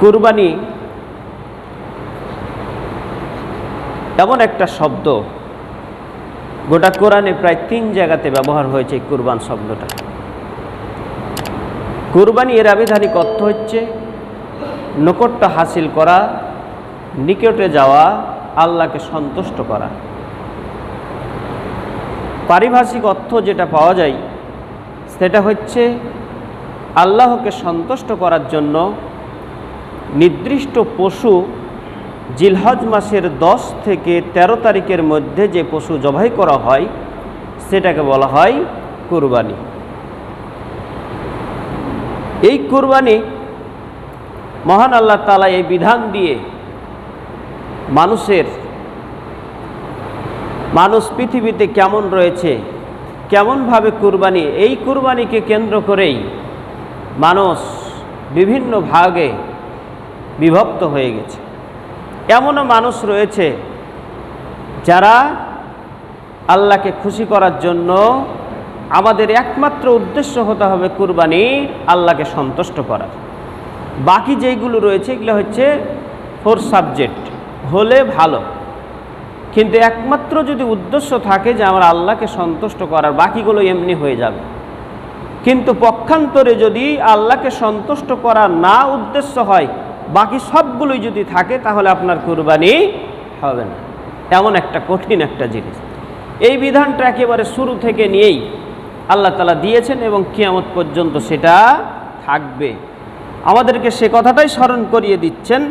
কুরবানি এমন একটা শব্দ। গোটা কোরআনে প্রায় তিন জায়গাতে ব্যবহার হয়েছে কুরবান শব্দটা। কুরবানি এর আবিধানিক অর্থ হচ্ছে নৈকট্য হাসিল করা, নিকটে যাওয়া, আল্লাহকে সন্তুষ্ট করা। পারিভাষিক অর্থ যেটা পাওয়া যায়, সেটা হচ্ছে আল্লাহকে সন্তুষ্ট করার জন্য নির্দিষ্ট পশু জিলহজ মাসের দশ থেকে ১৩ তারিখের মধ্যে যে পশু জবাই করা হয়, সেটাকে বলা হয় কুরবানি। এই কুরবানি মহান আল্লাহ তালা এই বিধান দিয়ে মানুষের, মানুষ পৃথিবীতে কেমন রয়েছে, কেমনভাবে কুরবানি, এই কুরবানিকে কেন্দ্র করেই মানুষ বিভিন্ন ভাগে বিভক্ত হয়ে গেছে। এমনও মানুষ রয়েছে যারা আল্লাহকে খুশি করার জন্য আমাদের একমাত্র উদ্দেশ্য হতে হবে কুরবানি আল্লাহকে সন্তুষ্ট করার। বাকি যেইগুলো রয়েছে, এগুলো হচ্ছে ফোর সাবজেক্ট, হলে ভালো। কিন্তু একমাত্র যদি উদ্দেশ্য থাকে যে আমার আল্লাহকে সন্তুষ্ট করার, বাকিগুলো এমনি হয়ে যাবে। কিন্তু পক্ষান্তরে যদি আল্লাহকে সন্তুষ্ট করা না উদ্দেশ্য হয় বাকি সবগুলোই যদি থাকে, তাহলে আপনার কুরবানি হবে না। এমন একটা কঠিন একটা জিনিস। এই বিধানটা একেবারে শুরু থেকে নিয়েই আল্লাহ তালা দিয়েছেন এবং কিয়ামত পর্যন্ত সেটা থাকবে। আমাদেরকে সে কথাটাই স্মরণ করিয়ে দিচ্ছেন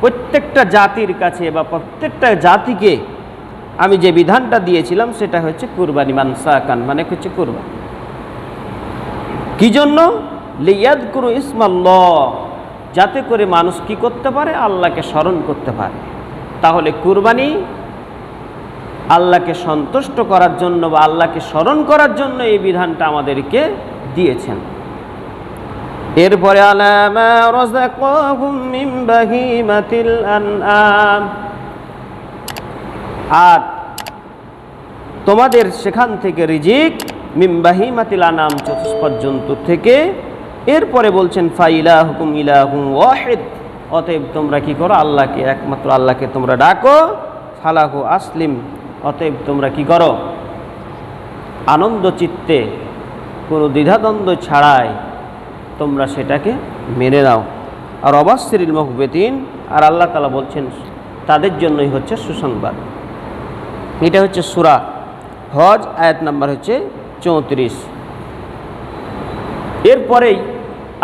প্রত্যেকটা জাতির কাছে বা প্রত্যেকটা জাতিকে আমি যে বিধানটা দিয়েছিলাম সেটা হচ্ছে কুরবানি, মানসাকান মানে হচ্ছে কুরবানি। কি জন্য লিয়াদ করু ইসমাল্লাহ, যাতে করে মানুষ কি করতে পারে? আল্লাহকে স্মরণ করতে পারে। তাহলে কুরবানি আল্লাহকে সন্তুষ্ট করার জন্য বা আল্লাহকে স্মরণ করার জন্য এই বিধানটা আমাদেরকে দিয়েছেন। এরপরে, আলামা রাযাকাহুম মিন বাহিমাতিল আনআম। আর তোমাদের সেখান থেকে রিজিক মিমবাহিমাতিল নাম চতুষ্পদ জন্তু থেকে। এরপরে বলছেন ফাইলা হুকুম ইলাহুম ওয়াহিদ। অতএব তোমরা কি করো? আল্লাহকে, একমাত্র আল্লাহকে তোমরা ডাকো। ফালাহু আসলিম। অতএব তোমরা কি করো? আনন্দ চিত্তে, কোনো দ্বিধাদ্বন্দ্ব ছাড়াই তোমরা সেটাকে মেনে নাও। আর অবাস্যিল মহবেতিন। আর আল্লাহ তালা বলছেন, তাদের জন্যই হচ্ছে সুসংবাদ। এটা হচ্ছে সুরা হজ, আয়াত নাম্বার হচ্ছে চৌত্রিশ। এরপরেই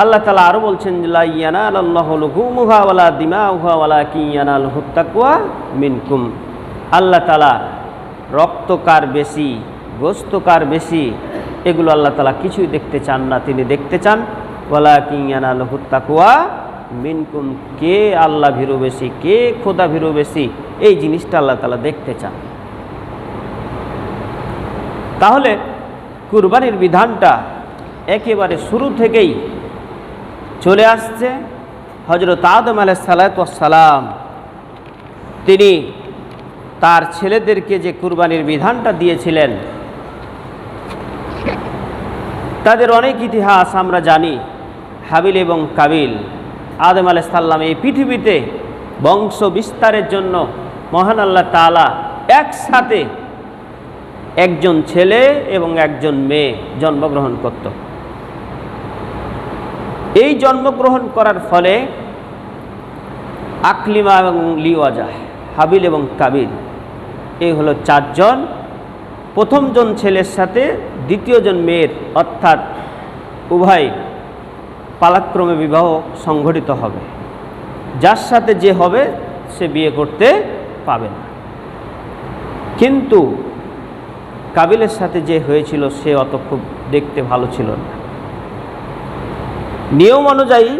আল্লাহ তালা আরও বলছেন লাইয়ানা আল্লাহ হুমুহাওয়ালা দিমা উহাওয়ালা কিয়ানাল হুত্তাকুয়া মিনকুম। আল্লাহ তালা রক্তকার বেশি গোস্তকার বেশি, এগুলো আল্লাহ তালা কিছুই দেখতে চান না, তিনি দেখতে চান ওয়ালা কিয়ানাল হুত্তাকুয়া মিনকুম। কে আল্লাহ ভীরু বেশি, কে খোদা ভীরু বেশি, এই জিনিসটা আল্লাহ তালা দেখতে চান। তাহলে কুরবানির বিধানটা একেবারে শুরু থেকেই চলে আসছে। হজরত আদম আলাহ সালাম তিনি তার ছেলেদেরকে যে কুরবানির বিধানটা দিয়েছিলেন, তাদের অনেক ইতিহাস আমরা জানি, হাবিল এবং কাবিল। আদম আলাহ সাল্লাম এই পৃথিবীতে বংশ বিস্তারের জন্য মহান আল্লাহ তালা একসাথে একজন ছেলে এবং একজন মেয়ে জন্মগ্রহণ করত। এই জন্মগ্রহণ করার ফলে আকলিমা এবং লিওয়াজা, হাবিল এবং কাবিল এই হলো চারজন। প্রথমজন ছেলের সাথে দ্বিতীয়জন মেয়ের, অর্থাৎ উভয় পালাক্রমে বিবাহ সংঘটিত হবে। যার সাথে যে হবে, সে বিয়ে করতে পাবে না। কিন্তু কাবিলের সাথে যে হয়েছিল, সে অত খুব দেখতে ভালো ছিল না। নিয়ম অনুযায়ী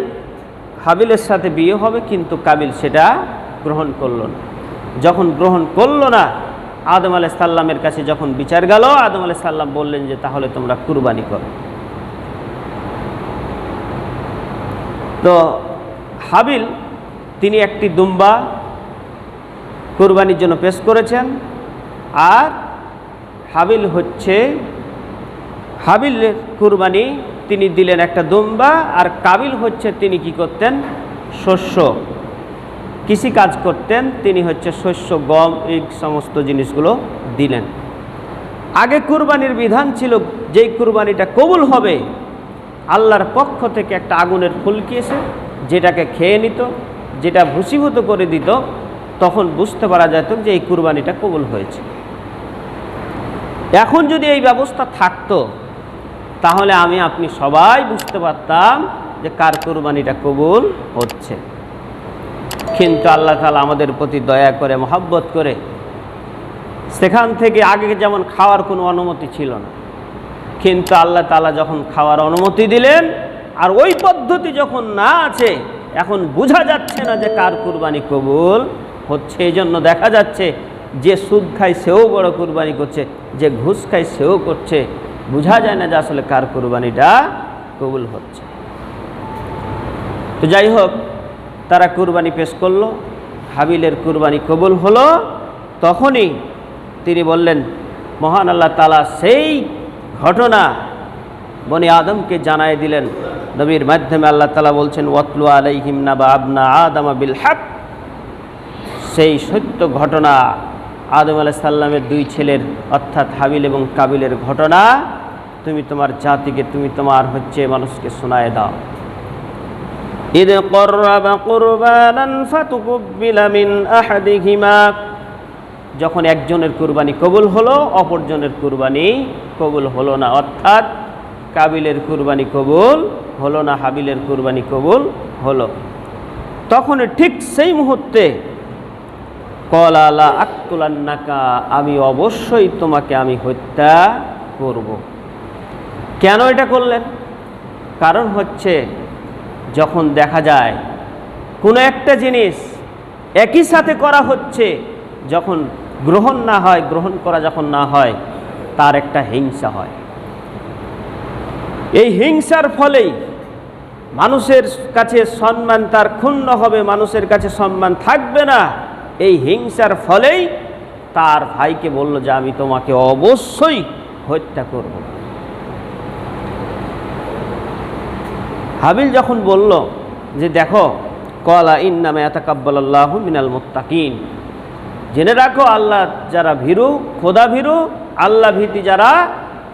হাবিলের সাথে বিয়ে হবে, কিন্তু কাবিল সেটা গ্রহণ করল না। যখন গ্রহণ করল না, আদম আলাহ সাল্লামের কাছে যখন বিচার গেল, আদম আলাহ সাল্লাম বললেন যে, তাহলে তোমরা কুরবানি করো। তো হাবিল, তিনি একটি দুম্বা কুরবানির জন্য পেশ করেছেন, আর হাবিল হচ্ছে হাবিলের কুরবানি তিনি দিলেন একটা দুম্বা, আর কাবিল হচ্ছে তিনি কি করতেন? শস্য। কৃষি কাজ করতেন, তিনি হচ্ছে শস্য, গম এই সমস্ত জিনিসগুলো দিলেন। আগে কুরবানির বিধান ছিল, যেই কুরবানিটা কবুল হবে, আল্লাহর পক্ষ থেকে একটা আগুনের ফুলকি এসে যেটাকে খেয়ে নিত, যেটা ভূষীভূত করে দিত, তখন বুঝতে পারা যেত যে এই কুরবানিটা কবুল হয়েছে। এখন যদি এই ব্যবস্থা থাকতো, তাহলে আমি, আপনি সবাই বুঝতে পারতাম যে কার কুরবানিটা কবুল হচ্ছে। কিন্তু আল্লাহ তালা আমাদের প্রতি দয়া করে, মহাব্বত করে সেখান থেকে আগে যেমন খাওয়ার কোনো অনুমতি ছিল না, কিন্তু আল্লাহ তালা যখন খাওয়ার অনুমতি দিলেন, আর ওই পদ্ধতি যখন না আছে, এখন বোঝা যাচ্ছে না যে কার কুরবানি কবুল হচ্ছে। এই জন্য দেখা যাচ্ছে যে সুদ খায় সেও বড় কুরবানি করছে, যে ঘুষ খায় সেও করছে। বোঝা যায় না যে আসলে কার কুরবানিটা কবুল হচ্ছে। তো যাই হোক, তারা কুরবানি পেশ করল, হাবিলের কুরবানি কবুল হলো। তখনই তিনি বললেন, মহান আল্লাহ তালা সেই ঘটনা বনি আদমকে জানাই দিলেন। নবীর মাধ্যমে আল্লাহ তালা বলছেন, ওয়াতলু আলাইহিম নাবা আবনা আদম বিল হাক। সেই সত্য ঘটনা আদম আলাহ সাল্লামের দুই ছেলের অর্থাৎ হাবিল এবং কাবিলের ঘটনা তুমি তোমার জাতিকে তুমি তোমার হচ্ছে মানুষকে শোনায় দাও إذ قرب قربانا فتقبل من أحدهما যখন একজনের কুরবানি কবুল হলো অপরজনের কুরবানি কবুল হলো না অর্থাৎ কাবিলের কুরবানি কবুল হলো না হাবিলের কুরবানি কবুল হলো তখন ঠিক সেই মুহূর্তে কলালা আক্তুলান্নাকা আমি অবশ্যই তোমাকে আমি হত্যা করব। কেন এটা করলেন? কারণ হচ্ছে যখন দেখা যায় কোনো একটা জিনিস একই সাথে করা হচ্ছে, যখন গ্রহণ না হয়, গ্রহণ করা যখন না হয়, তার একটা হিংসা হয়। এই হিংসার ফলেই মানুষের কাছে সম্মান, তার ক্ষুণ্ণ হবে, মানুষের কাছে সম্মান থাকবে না। এই হিংসার ফলেই তার ভাইকে বলল যে, আমি তোমাকে অবশ্যই হত্যা করব। হাবিল যখন বলল যে, দেখো কলা ইন নামে এতাকাব্বাল্লাহ মিনাল মোত্তাকিন। জেনে রাখো, আল্লাহ যারা ভীরু, খোদা ভীরু, আল্লাহ ভীতি যারা,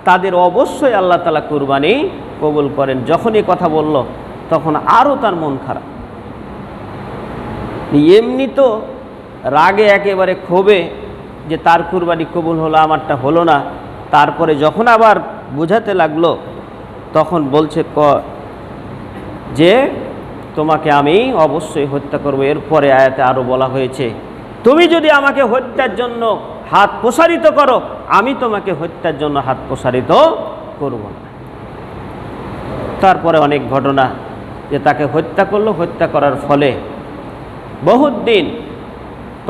তাদের অবশ্যই আল্লাহ তালা কুরবানি কবুল করেন। যখন যখনই কথা বলল, তখন আরও তার মন খারাপ। এমনি তো রাগে একেবারে ক্ষোভে যে তার কুরবানি কবুল হলো, আমারটা হলো না। তারপরে যখন আবার বোঝাতে লাগল, তখন বলছে, ক, যে তোমাকে আমি অবশ্যই হত্যা করব। এরপরে আয়াতে আরও বলা হয়েছে, তুমি যদি আমাকে হত্যার জন্য হাত প্রসারিত করো, আমি তোমাকে হত্যার জন্য হাত প্রসারিত করব না। তারপরে অনেক ঘটনা যে তাকে হত্যা করল। হত্যা করার ফলে বহুত দিন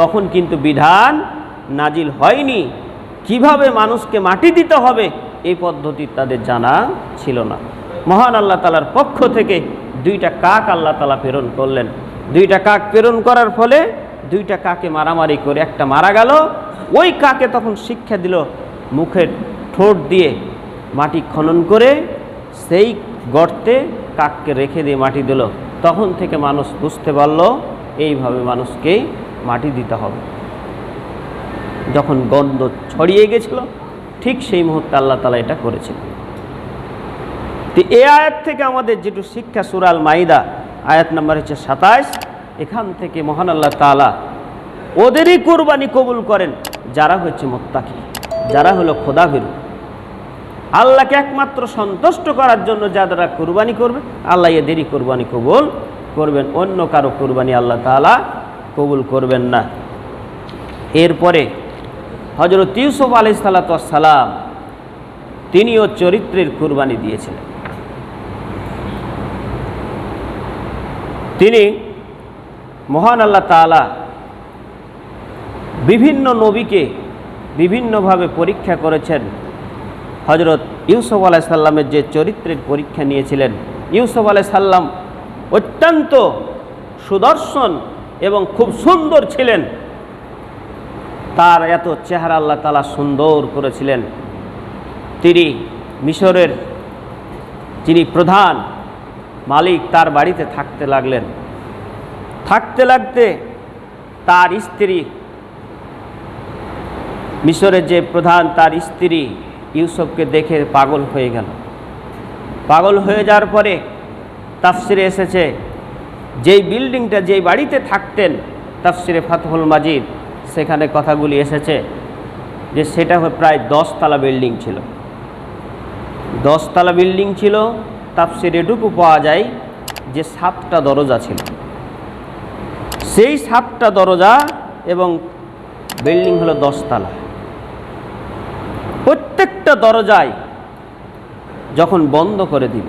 তখন কিন্তু বিধান নাজিল হয়নি। কীভাবে মানুষকে মাটি দিতে হবে? এই পদ্ধতি তাদের জানা ছিল না। মহান আল্লাহ তালার পক্ষ থেকে দুইটা কাক আল্লাহ তালা প্রেরণ করলেন। দুইটা কাক প্রেরণ করার ফলে দুইটা কাকে মারামারি করে একটা মারা গেল। ওই কাকে তখন শিক্ষা দিল মুখের ঠোঁট দিয়ে মাটি খনন করে সেই গর্তে কাককে রেখে দিয়ে মাটি দিল। তখন থেকে মানুষ বুঝতে পারল, এইভাবে মানুষকে মাটি দিতে হবে। যখন গন্ধ ছড়িয়ে গেছিল, ঠিক সেই মুহূর্তে আল্লাহ তালা এটা করেছিল তো এ আয়াত থেকে আমাদের যেটু শিক্ষা সুরাল মাইদা আয়াত নাম্বার হচ্ছে সাতাইশ। এখান থেকে মহান আল্লাহ তালা ওদেরই কোরবানি কবুল করেন, যারা হচ্ছে মোত্তাকি, যারা হলো খোদাভীরু। আল্লাহকে একমাত্র সন্তুষ্ট করার জন্য যারা কোরবানি করবে, আল্লাহ এদেরই কোরবানি কবুল করবেন। অন্য কারও কোরবানি আল্লাহ তালা কবুল করবেন না। এরপরে হজরত ইউসুফ আলি সালাম তিনিও চরিত্রের কুরবানি দিয়েছিলেন। তিনি মহান আল্লাহ তালা বিভিন্ন নবীকে বিভিন্নভাবে পরীক্ষা করেছেন। হজরত ইউসুফ আলাহ সাল্লামের যে চরিত্রের পরীক্ষা নিয়েছিলেন, ইউসুফ আলাহ সাল্লাম অত্যন্ত সুদর্শন এবং খুব সুন্দর ছিলেন। তার এত চেহারা আল্লাহ তালা সুন্দর করেছিলেন। তিনি মিশরের যিনি প্রধান মালিক, তার বাড়িতে থাকতে লাগলেন। থাকতে লাগতে তার স্ত্রী, মিশরের যে প্রধান, তার স্ত্রী ইউসুফকে দেখে পাগল হয়ে গেল। পাগল হয়ে যাওয়ার পরে তাফসিরে এসেছে যেই বিল্ডিংটা যেই বাড়িতে থাকতেন, তাফসিরে ফাতহুল মাজিদ, সেখানে কথাগুলি এসেছে যে সেটা প্রায় দশতলা বিল্ডিং ছিল। দশতলা বিল্ডিং ছিল, তাফসির এটুকু পাওয়া যায় যে সাতটা দরজা ছিল। সেই সাতটা দরজা এবং বিল্ডিং হলো দশতলা। প্রত্যেকটা দরজায় যখন বন্ধ করে দিল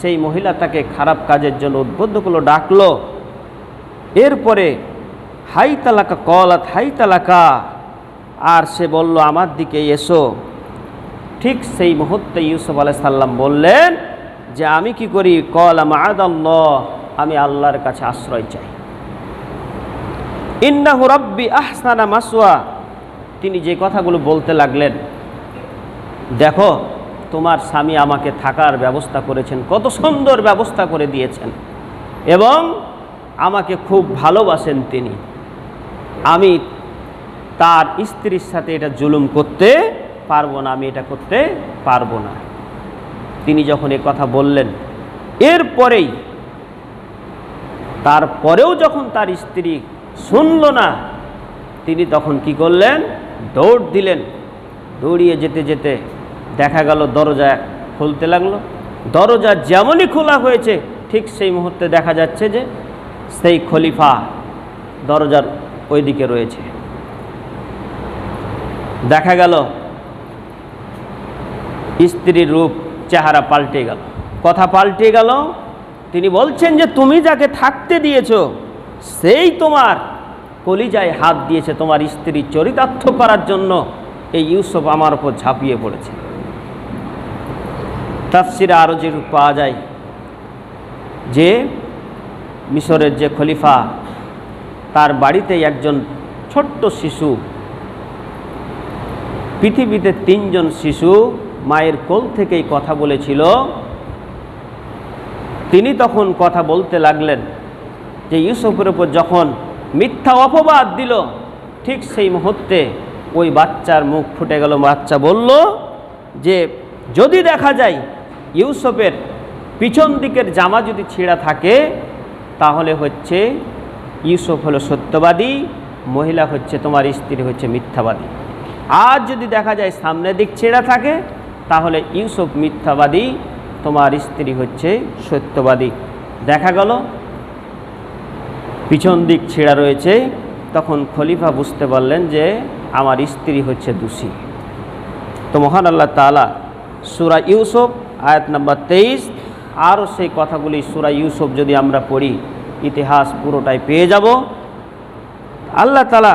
সেই মহিলা তাকে খারাপ কাজের জন্য উদ্বুদ্ধ করল, ডাকলো, এরপরে, হাই তালাকা, কলাত, হাই তালাকা, আর সে বলল, আমার দিকে এসো। ঠিক সেই মুহূর্তে ইউসুফ আলাই সাল্লাম বললেন যে, আমি কি করি? কল আল্লাহ আমি আল্লাহর কাছে আশ্রয় চাই। ইন্নাহু রব্বি আহসানা মাসুয়া তিনি যে কথাগুলো বলতে লাগলেন, দেখো তোমার স্বামী আমাকে থাকার ব্যবস্থা করেছেন, কত সুন্দর ব্যবস্থা করে দিয়েছেন। এবং আমাকে খুব ভালোবাসেন তিনি। আমি তার স্ত্রীর সাথে এটা জুলুম করতে পারব না, আমি এটা করতে পারব না। তিনি যখন এ কথা বললেন, এরপরেই, তারপরেও যখন তার স্ত্রী শুনল না, তিনি তখন কি করলেন? দৌড় দিলেন। দৌড়িয়ে যেতে যেতে দেখা গেল, দরজা খুলতে লাগল। দরজা যেমনই খোলা হয়েছে, ঠিক সেই মুহূর্তে দেখা যাচ্ছে যে সেই খলিফা দরজার ওইদিকে রয়েছে। দেখা গেল, স্ত্রীর রূপ, চেহারা পাল্টে গেল। কথা পাল্টে গেল, তিনি বলছেন যে, তুমি যাকে থাকতে দিয়েছ, সেই তোমার কলিজায় হাত দিয়েছে তোমার স্ত্রী চরিতার্থ করার জন্য এই ইউসুফ আমার ওপর ঝাঁপিয়ে পড়েছে। তাফসিরে আরও যে পাওয়া যায় যে মিশরের যে খলিফা, তার বাড়িতেই একজন ছোট্ট শিশু, পৃথিবীতে তিনজন শিশু মায়ের কোল থেকেই কথা বলেছিল। তিনি তখন কথা বলতে লাগলেন যে ইউসুফের উপর যখন মিথ্যা অপবাদ দিল, ঠিক সেই মুহূর্তে ওই বাচ্চার মুখ ফুটে গেল। বাচ্চা বলল যে, যদি দেখা যায় ইউসুফের পিছন দিকের জামা যদি ছেঁড়া থাকে, তাহলে হচ্ছে ইউসুফ হলো সত্যবাদী, মহিলা হচ্ছে তোমার স্ত্রী হচ্ছে মিথ্যাবাদী। আর যদি দেখা যায় সামনের দিক ছেঁড়া থাকে, তাহলে ইউসুফ মিথ্যাবাদী, তোমার স্ত্রী হচ্ছে সত্যবাদী। দেখা গেল, পিছন দিক ছেঁড়া রয়েছে, তখন খলিফা বুঝতে পারলেন যে আমার স্ত্রী হচ্ছে দোষী। তো মহান আল্লাহ তালা সুরা ইউসুফ আয়াত নাম্বার তেইশ। আরও সেই কথাগুলি সুরা ইউসুফ যদি আমরা পড়ি, ইতিহাস পুরোটাই পেয়ে যাব। আল্লাহ তালা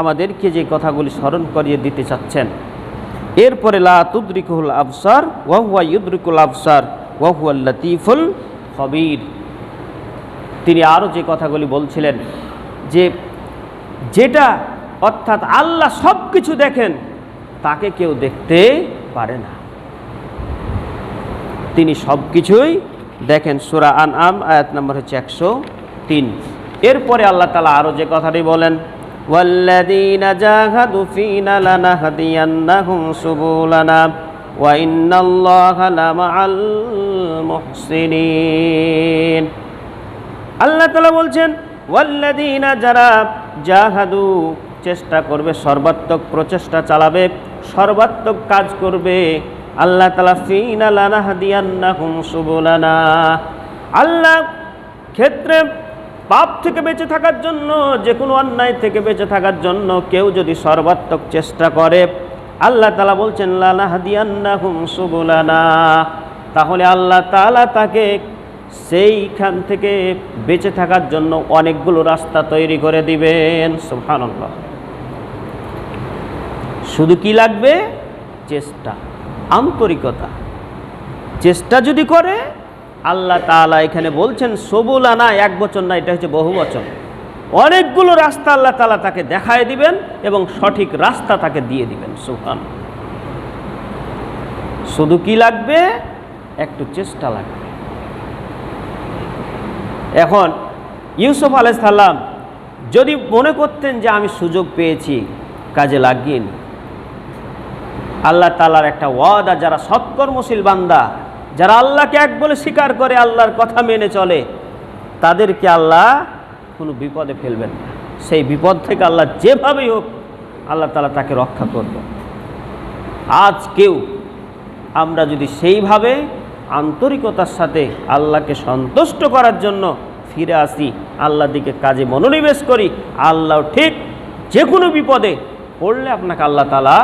আমাদেরকে যে কথাগুলি স্মরণ করিয়ে দিতে চাচ্ছেন, এরপরে লা তুদ্রিকুল আফসার ওয়াহুয়া ইউদ্রিকুল আফসার ওয়াহুয়া লতিফুল হবির তিনি আরও যে কথাগুলি বলছিলেন, যে যেটা অর্থাৎ আল্লাহ সব কিছু দেখেন, তাকে কেউ দেখতে পারে না। তিনি সব কিছুই দেখেন সুরা আন আম আয়াত নম্বর হচ্ছে একশো তিন এরপরে আল্লাহ তালা আরও যে কথাটি বলেন والذين جاهدوا فينا لنهدينهم سبلنا وإن الله لمع المحسنين আল্লাহ তালা বলছেন ওয়াল্লাদিনা যারা জাহাদু চেষ্টা করবে সর্বাত্মক প্রচেষ্টা চালাবে সর্বাত্মক কাজ করবে আল্লাহ তালা ফিনা লানা হাদিয়ান্না হুম সুবুলানা। আল্লাহ ক্ষেত্রে পাপ থেকে বেঁচে থাকার জন্য যে কোনো অন্যায় থেকে বেঁচে থাকার জন্য কেউ যদি সর্বাত্মক চেষ্টা করে, আল্লাহ তালা বলছেন লালা হাদিয়ান্নাহুম সুবুলানা। তাহলে আল্লাহ তালা তাকে সেইখান থেকে বেঁচে থাকার জন্য অনেকগুলো রাস্তা তৈরি করে দিবেন। সুবহানাল্লাহ। শুধু কি লাগবে? চেষ্টা। আন্তরিকতা। চেষ্টা যদি করে, আল্লাহ তাআলা এখানে বলছেন, সবুল আনা এক বচন না, এটা হচ্ছে বহু বচন অনেকগুলো রাস্তা আল্লাহ তালা তাকে দেখায় দিবেন এবং সঠিক রাস্তা তাকে দিয়ে দিবেন সুহান শুধু কি লাগবে? একটু চেষ্টা লাগবে। এখন, ইউসুফ আলাইসাল্লাম যদি মনে করতেন যে আমি সুযোগ পেয়েছি, কাজে লাগিয়ে নি আল্লাহ তালার একটা ওয়াদা, যারা সৎকর্মশীল বান্দা, যারা আল্লাহকে এক বলে স্বীকার করে আল্লাহর কথা মেনে চলে, তাদেরকে আল্লাহ কোনো বিপদে ফেলবেন না। সেই বিপদ থেকে আল্লাহ যেভাবেই হোক, আল্লাহ তালা তাকে রক্ষা করবে। আজ কেউ, আমরা যদি সেইভাবে আন্তরিকতার সাথে আল্লাহকে সন্তুষ্ট করার জন্য ফিরে আসি আল্লাহ দিকে কাজে মনোনিবেশ করি, আল্লাহ ঠিক যে কোনো বিপদে পড়লে আপনাকে আল্লাহ তালা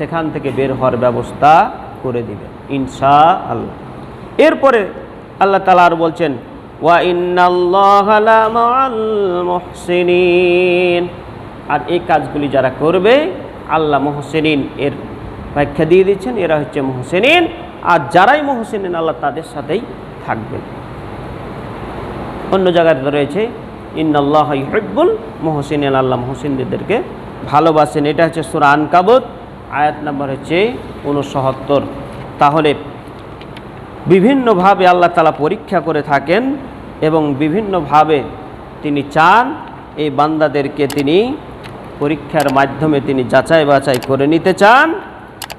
সেখান থেকে বের হওয়ার ব্যবস্থা করে দিবেন ইনশা আল্লাহ এরপরে আল্লাহ তালা আর বলছেন আর এই কাজগুলি যারা করবে, আল্লাহ মোহসেনিন এর ব্যাখ্যা দিয়ে দিচ্ছেন, এরা হচ্ছে মোহসেনিন। আর যারাই মোহসেনিন, আল্লাহ তাদের সাথেই থাকবেন অন্য জায়গায় রয়েছে, ইন্নাল্লাহ ইহিব্বুল মোহসিন আল্লাহ মোহসিনদেরকে ভালোবাসেন। এটা হচ্ছে সুরান আনকাবত। আয়াত নাম্বার হচ্ছে উনসত্তর তাহলে বিভিন্নভাবে আল্লাহ তালা পরীক্ষা করে থাকেন এবং বিভিন্নভাবে তিনি চান এই বান্দাদেরকে তিনি পরীক্ষার মাধ্যমে তিনি যাচাই বাছাই করে নিতে চান।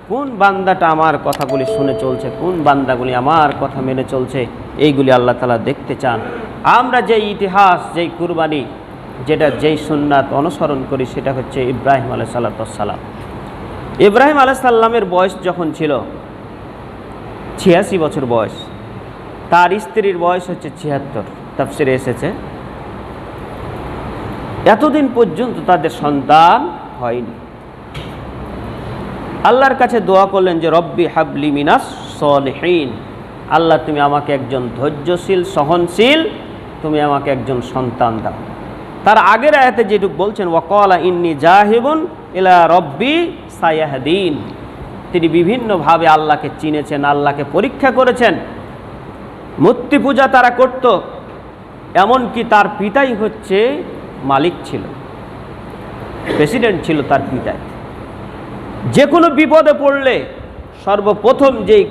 কোন বান্দাটা আমার কথাগুলি শুনে চলছে, কোন বান্দাগুলি আমার কথা মেনে চলছে, এইগুলি আল্লাহ তালা দেখতে চান। আমরা যেই ইতিহাস, যেই কুরবানি, যেটা যেই সুন্নাত অনুসরণ করি, সেটা হচ্ছে ইব্রাহিম আলাই সাল্লাতাম ইব্রাহিম আলাই সাল্লামের বয়স যখন ছিল, ছিয়াশি বছর বয়স, তার স্ত্রীর বয়স হচ্ছে ছিয়াত্তর। তাফসিরে এসেছে, এতদিন পর্যন্ত তাদের সন্তান হয়নি। আল্লাহর কাছে দোয়া করলেন যে, রব্বি হাবলি মিনাস সলহীন। আল্লাহ, তুমি আমাকে একজন ধৈর্যশীল, সহনশীল, তুমি আমাকে একজন সন্তান দাও। তার আগের আয়াতে যেটুক বলছেন, ওয়াকলা ইন্নি জাহিবুন ইলা রব্বি সায়াহদিন। তিনি বিভিন্নভাবে আল্লাহকে চিনেছেন, আল্লাহকে পরীক্ষা করেছেন। মূর্তি পূজা তারা করত, এমনকি তার পিতাই হচ্ছে মালিক ছিল, প্রেসিডেন্ট ছিল তার পিতাই। যে কোনো বিপদে পড়লে সর্বপ্রথম যেই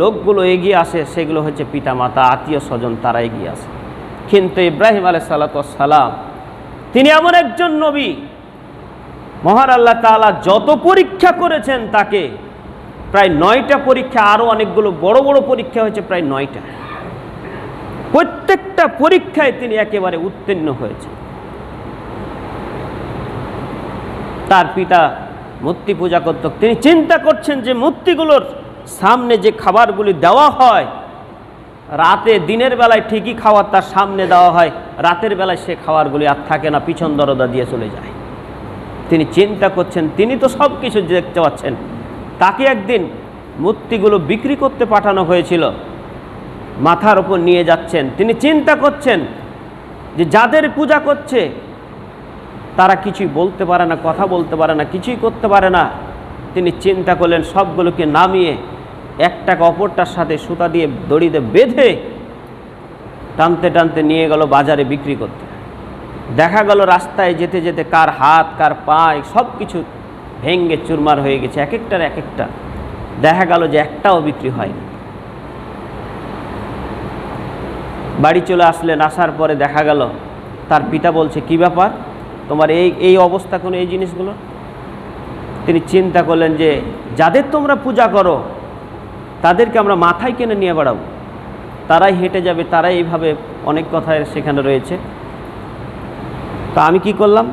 লোকগুলো এগিয়ে আসে, সেগুলো হচ্ছে পিতা মাতা আত্মীয় স্বজন, তারা এগিয়ে আসে। কিন্তু ইব্রাহিম আলাই সালাম তিনি এমন একজন নবী। মহান আল্লাহ তালা যত পরীক্ষা করেছেন তাকে প্রায় নয়টা পরীক্ষা আরও অনেকগুলো বড় বড় পরীক্ষা হয়েছে প্রায় নয়টা। প্রত্যেকটা পরীক্ষায় তিনি একেবারে উত্তীর্ণ হয়েছেন। তার পিতা মূর্তি পূজা করত। তিনি চিন্তা করছেন যে মূর্তিগুলোর সামনে যে খাবারগুলি দেওয়া হয় রাতে দিনের বেলায় ঠিকই খাবার তার সামনে দেওয়া হয়, রাতের বেলায় সে খাবারগুলি আর থাকে না, পিছন দরদা দিয়ে চলে যায়। তিনি চিন্তা করছেন, তিনি তো সব কিছু দেখতে পাচ্ছেন। তাকে একদিন মূর্তিগুলো বিক্রি করতে পাঠানো হয়েছিল, মাথার ওপর নিয়ে যাচ্ছেন। তিনি চিন্তা করছেন যে যাদের পূজা করছে, তারা কিছুই বলতে পারে না, কথা বলতে পারে না, কিছুই করতে পারে না। তিনি চিন্তা করলেন, সবগুলোকে নামিয়ে একটাকে অপরটার সাথে সুতা দিয়ে দড়িতে বেঁধে টানতে টানতে নিয়ে গেল বাজারে বিক্রি করতে। দেখা গেল রাস্তায় যেতে যেতে কার হাত, কার পায়ে সব কিছু ভেঙ্গে চুরমার হয়ে গেছে এক একটার এক একটা দেখা গেল যে একটাও বিক্রি হয়নি। বাড়ি চলে আসলেন, আসার পরে দেখা গেল তার পিতা বলছে, কি ব্যাপার? তোমার এই এই অবস্থা কোনো এই জিনিসগুলো? তিনি চিন্তা করলেন যে, যাদের তোমরা পূজা করো তাদেরকে আমরা মাথায় কিনে নিয়ে বেড়াবো। তারাই হেঁটে যাবে, তারাই এইভাবে অনেক কথায় সেখানে রয়েছে। তো আমি কি করলাম?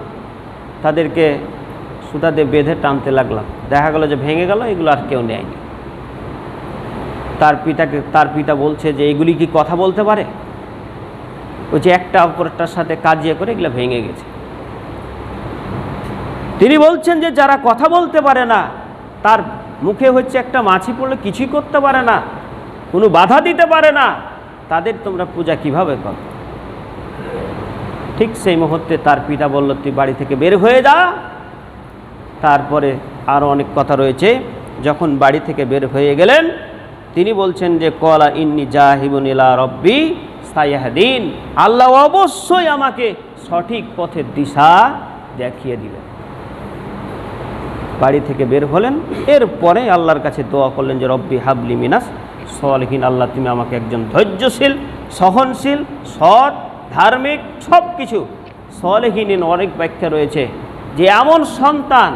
তাদেরকে সুতা দিয়ে বেঁধে টানতে লাগলাম। দেখা গেল যে ভেঙে গেল, এগুলো আর কেউ নেয়নি। তার পিতাকে, তার পিতা বলছে যে, এগুলি কি কথা বলতে পারে? ওই যে একটা অপরটার সাথে কাজিয়া করে এগুলো ভেঙে গেছে। তিনি বলছেন যে, যারা কথা বলতে পারে না, তার মুখে হচ্ছে একটা মাছি পড়লে কিছুই করতে পারে না, কোনো বাধা দিতে পারে না। তাদের তোমরা পূজা কীভাবে করো? ঠিক সেই মুহূর্তে তার পিতা বলল, তুই বাড়ি থেকে বের হয়ে যা। তারপরে আরও অনেক কথা রয়েছে। যখন বাড়ি থেকে বের হয়ে গেলেন, তিনি বলছেন যে, কলা ইন্নি জাহিবুন ইলা রব্বি সাইয়াহদিন আল্লাহ অবশ্যই আমাকে সঠিক পথের দিশা দেখিয়ে দিবেন। বাড়ি থেকে বের হলেন। এরপরে আল্লাহর কাছে দোয়া করলেন যে, রব্বি হাবলি মিনাস সলহীন, আল্লাহ তুমি আমাকে একজন ধৈর্যশীল, সহনশীল, সৎ, ধার্মিক সব কিছু সলহীন অনেক ব্যাখ্যা রয়েছে। যে এমন সন্তান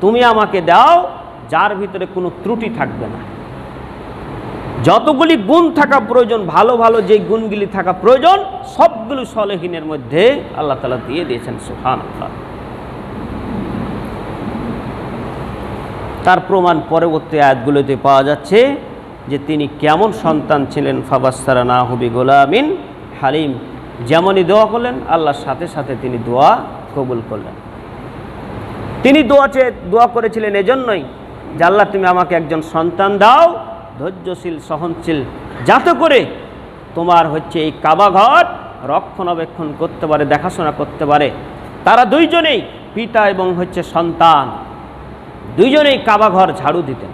তুমি আমাকে দাও, যার ভিতরে কোনো ত্রুটি থাকবে না। যতগুলি গুণ থাকা প্রয়োজন, ভালো ভালো যে গুণগুলি থাকা প্রয়োজন, সবগুলো সলেহীনের মধ্যে আল্লাহ তালা দিয়ে দিয়েছেন সুহান আল্লাহ তার প্রমাণ পরবর্তী আয়াতগুলোতে পাওয়া যাচ্ছে যে তিনি কেমন সন্তান ছিলেন ফাবাস্তারা না হবি গোলামিন হালিম। যেমনই দোয়া করলেন, আল্লাহর সাথে সাথে তিনি দোয়া কবুল করলেন। তিনি দোয়া চেয়ে, দোয়া করেছিলেন এজন্যই যে আল্লাহ তুমি আমাকে একজন সন্তান দাও, ধৈর্যশীল, সহনশীল, যাতে করে তোমার হচ্ছে এই কাবাঘর রক্ষণাবেক্ষণ করতে পারে, দেখাশোনা করতে পারে। তারা দুইজনেই পিতা এবং হচ্ছে সন্তান। দুইজনেই কাবাঘর ঝাড়ু দিতেন।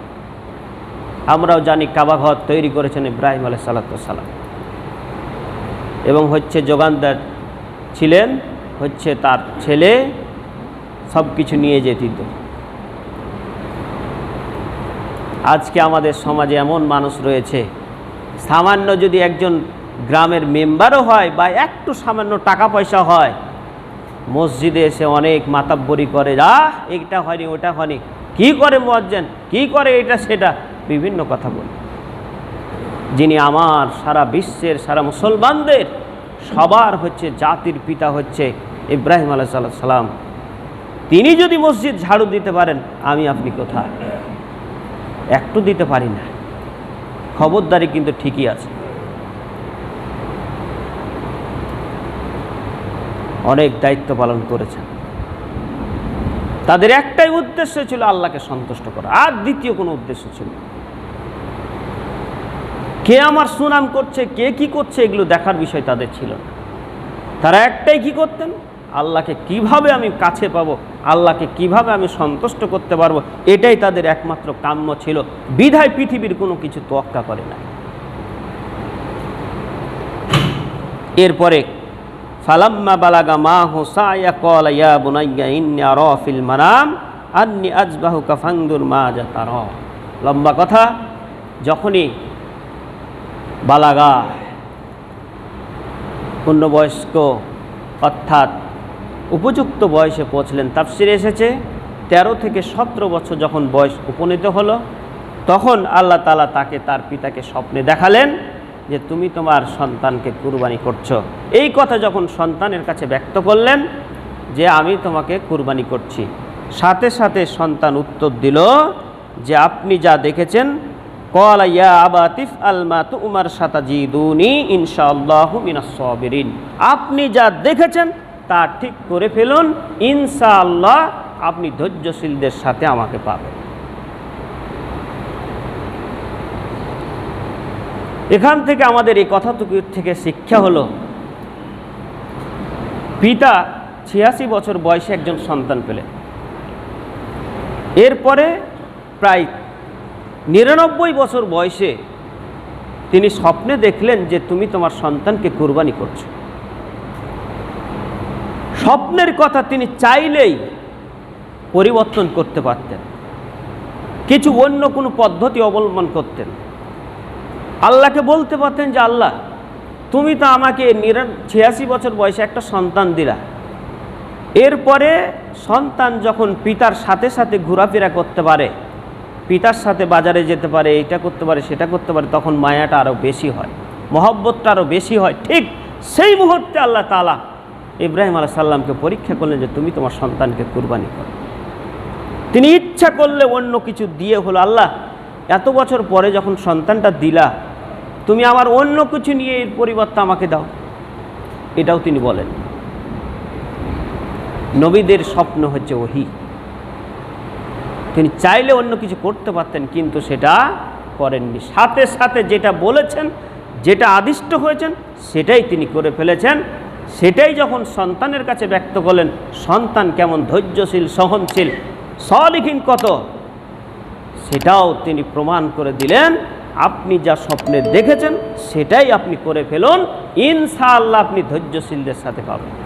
আমরাও জানি কাবাঘর তৈরি করেছেন ইব্রাহিম আলাই সালাতাম এবং হচ্ছে যোগানদার ছিলেন, হচ্ছে তার ছেলে সব কিছু নিয়ে যেত আজকে আমাদের সমাজে এমন মানুষ রয়েছে, সামান্য যদি একজন গ্রামের মেম্বারও হয় বা একটু সামান্য টাকা পয়সা হয়, মসজিদে এসে অনেক মাতাব্বরি করে যা এটা হয়নি, ওটা হয়নি। কি করে মজ্জেন কি করে এটা, সেটা? বিভিন্ন কথা বলে। যিনি আমার, সারা বিশ্বের, সারা মুসলমানদের সবার হচ্ছে, জাতির পিতা হচ্ছে ইব্রাহিম আলাহ সাল্লাম তিনি যদি মসজিদ ঝাড়ু দিতে পারেন, আমি আপনি কোথায়? একটু দিতে পারি না। খবরদারি কিন্তু ঠিকই আছে। অনেক দায়িত্ব পালন করেছেন। তাদের একটাই উদ্দেশ্য ছিল আল্লাহকে সন্তুষ্ট করা, আর দ্বিতীয় কোনো উদ্দেশ্য ছিল কে আমার সুনাম করছে, কে কি করছে, এগুলো দেখার বিষয় তাদের ছিল তারা একটাই কি করতেন? আল্লাহকে কীভাবে আমি কাছে পাবো, আল্লাহকে কীভাবে আমি সন্তুষ্ট করতে পারব, এটাই তাদের একমাত্র কাম্য ছিল। বিধায় পৃথিবীর কোনো কিছু তোয়াক্কা করে না এরপরে ফালাম্মা বালাগা মা হোসায়া কল ইয়া বুনাইয়া ইন্না রফিল মানাম আন্নি আজবাহু কাফাঙ্গুর মা যা তার। লম্বা কথা, যখনই বালাগা পূর্ণবয়স্ক অর্থাৎ উপযুক্ত বয়সে পৌঁছলেন, তাফসিরে এসেছে ১৩ থেকে সতেরো বছর যখন বয়স উপনীত হলো, তখন আল্লাহ তালা তাকে, তার পিতাকে স্বপ্নে দেখালেন। যে তুমি তোমার সন্তানকে কুরবানি করছ। এই কথা যখন সন্তানের কাছে ব্যক্ত করলেন, যে আমি তোমাকে কুরবানি করছি, সাথে সাথে সন্তান উত্তর দিল যে আপনি যা দেখেছেন কলা ইয়া আবাতিফ আলমা তু উমার সাতাজিদুনি ইনশাআল্লাহ আপনি যা দেখেছেন, তা ঠিক করে ফেলুন, ইনশাআল্লাহ আপনি ধৈর্যশীলদের সাথে আমাকে পাবেন। এখান থেকে আমাদের এই কথা থেকে শিক্ষা হলো, পিতা ছিয়াশি বছর বয়সে একজন সন্তান পেলেন। এরপরে প্রায় নিরানব্বই বছর বয়সে তিনি স্বপ্নে দেখলেন যে তুমি তোমার সন্তানকে কুরবানি করছ। স্বপ্নের কথা তিনি চাইলেই পরিবর্তন করতে পারতেন। কিছু অন্য কোনো পদ্ধতি অবলম্বন করতেন। আল্লাহকে বলতে পারতেন যে আল্লাহ, তুমি তো আমাকে নিরা ছিয়াশি বছর বয়সে একটা সন্তান দিলা। এরপরে সন্তান যখন পিতার সাথে সাথে ঘোরাফেরা করতে পারে, পিতার সাথে বাজারে যেতে পারে এটা করতে পারে, সেটা করতে পারে, তখন মায়াটা আরও বেশি হয়, মহব্বতটা আরও বেশি হয়। ঠিক সেই মুহূর্তে আল্লাহ তালা ইব্রাহিম আলাহ সাল্লামকে পরীক্ষা করলেন যে তুমি তোমার সন্তানকে কুরবানি করো। তিনি ইচ্ছা করলে অন্য কিছু দিয়ে হলো আল্লাহ। এত বছর পরে যখন সন্তানটা দিলা তুমি আমার অন্য কিছু নিয়ে এর পরিবর্তে আমাকে দাও। এটাও তিনি বলেন। নবীদের স্বপ্ন হচ্ছে ওহি। তিনি চাইলে অন্য কিছু করতে পারতেন, কিন্তু সেটা করেননি। সাথে সাথে যেটা বলেছেন, যেটা আদিষ্ট হয়েছেন, সেটাই তিনি করে ফেলেছেন। সেটাই যখন সন্তানের কাছে ব্যক্ত করলেন, সন্তান কেমন ধৈর্যশীল, সহনশীল সলিহীন কত সেটাও তিনি প্রমাণ করে দিলেন। আপনি যা স্বপ্নে দেখেছেন সেটাই আপনি করে ফেলুন। ইনশাআল্লাহ আপনি ধৈর্যশীলদের সাথে পাবেন।